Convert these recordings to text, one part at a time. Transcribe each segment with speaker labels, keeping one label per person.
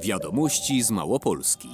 Speaker 1: Wiadomości z Małopolski.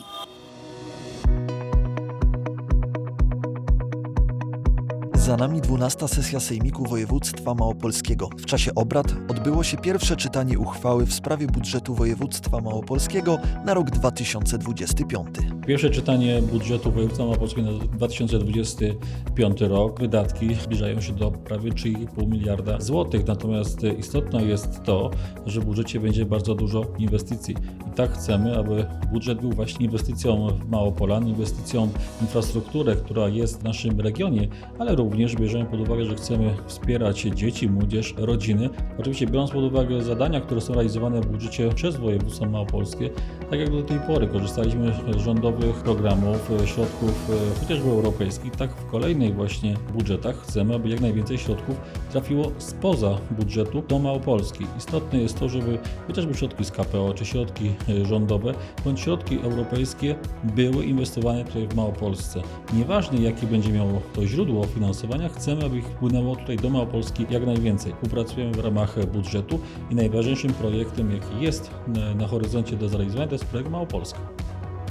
Speaker 2: Za nami 12 sesja Sejmiku Województwa Małopolskiego. W czasie obrad odbyło się pierwsze czytanie uchwały w sprawie budżetu województwa małopolskiego na rok 2025.
Speaker 3: Pierwsze czytanie budżetu województwa małopolskiego na 2025 rok. Wydatki zbliżają się do prawie 3,5 miliarda złotych. Natomiast istotne jest to, że w budżecie będzie bardzo dużo inwestycji. I tak chcemy, aby budżet był właśnie inwestycją w Małopolan, inwestycją w infrastrukturę, która jest w naszym regionie, ale również bierzemy pod uwagę, że chcemy wspierać dzieci, młodzież, rodziny. Oczywiście biorąc pod uwagę zadania, które są realizowane w budżecie przez województwo małopolskie, tak jak do tej pory korzystaliśmy z rządowych programów, e, środków e, chociażby europejskich, tak w kolejnych właśnie budżetach chcemy, aby jak najwięcej środków trafiło spoza budżetu do Małopolski. Istotne jest to, żeby chociażby środki z KPO, czy środki e, rządowe, bądź środki europejskie były inwestowane tutaj w Małopolsce. Nieważne jakie będzie miało to źródło finansowania, chcemy, aby ich wpłynęło tutaj do Małopolski jak najwięcej. Współpracujemy w ramach budżetu i najważniejszym projektem, jaki jest na- horyzoncie do zrealizowania, to jest projekt Małopolska.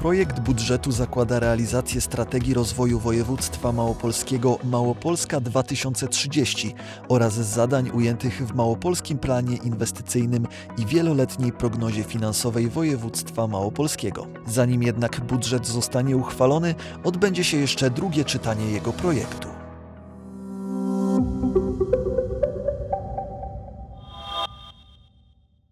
Speaker 2: Projekt budżetu zakłada realizację strategii rozwoju województwa małopolskiego Małopolska 2030 oraz zadań ujętych w Małopolskim Planie Inwestycyjnym i wieloletniej prognozie finansowej województwa małopolskiego. Zanim jednak budżet zostanie uchwalony, odbędzie się jeszcze drugie czytanie jego projektu.